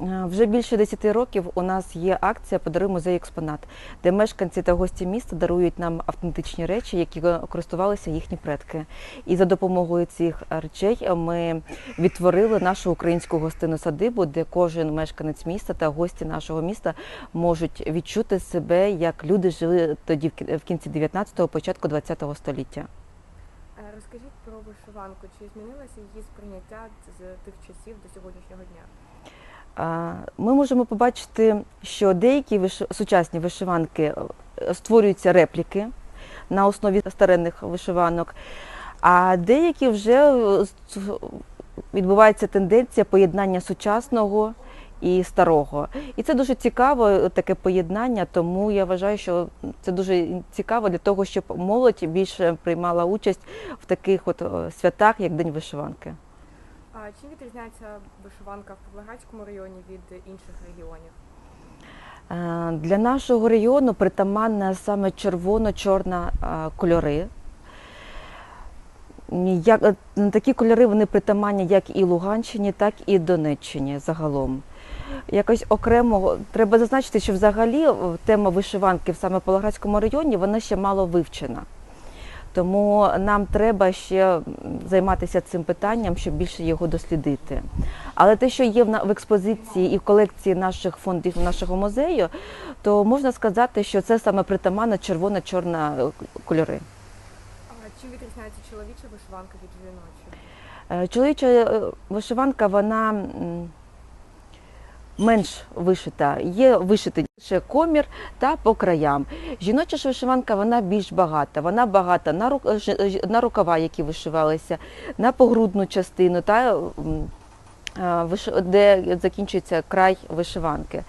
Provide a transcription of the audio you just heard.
Вже більше 10 років у нас є акція Подаруй музей експонат, де мешканці та гості міста дарують нам автентичні речі, які користувалися їхні предки. І за допомогою цих речей ми відтворили нашу українську гостинну садибу, де кожен мешканець міста та гості нашого міста можуть відчути себе, як люди жили тоді в кінці 19-го, початку 20-го століття. Е, Розкажіть про вишиванку. Чи змінилося її сприйняття з тих часів до сьогоднішнього дня? Ми можемо побачити, що деякі сучасні вишиванки е, створюються репліки на основі старинних вишиванок, а деякі вже е, відбувається тенденція поєднання сучасного і старого. І це дуже цікаво, е, таке поєднання, тому я вважаю, що це дуже цікаво для того, щоб молодь більше приймала участь в таких от святах, як День вишиванки. А чим відрізняється вишиванка в Павлоградському районі від інших регіонів? Е, Для нашого регіону притаманна саме червоно-чорна е, кольори. Як, е, такі кольори вони притаманні як і Луганщині, так і Донеччині загалом. Якось окремо треба зазначити, що взагалі тема вишиванки в саме Павлоградському районі вона ще мало вивчена. Тому нам треба ще займатися цим питанням, щоб більше його дослідити. Але те, що є в експозиції і в колекції наших фондів нашого музею, то можна сказати, що це саме притаманна червона-чорна е, кольори. А чим відрізняється чоловіча вишиванка від жіночої? Е, Чоловіча е, вишиванка, вона менш вишита. Є вишитий лише комір та по краям. Жіноча ж вишиванка вона більш багата. Вона багата на, рук, на рукава, які вишивалися, на погрудну частину, та, де закінчується край вишиванки.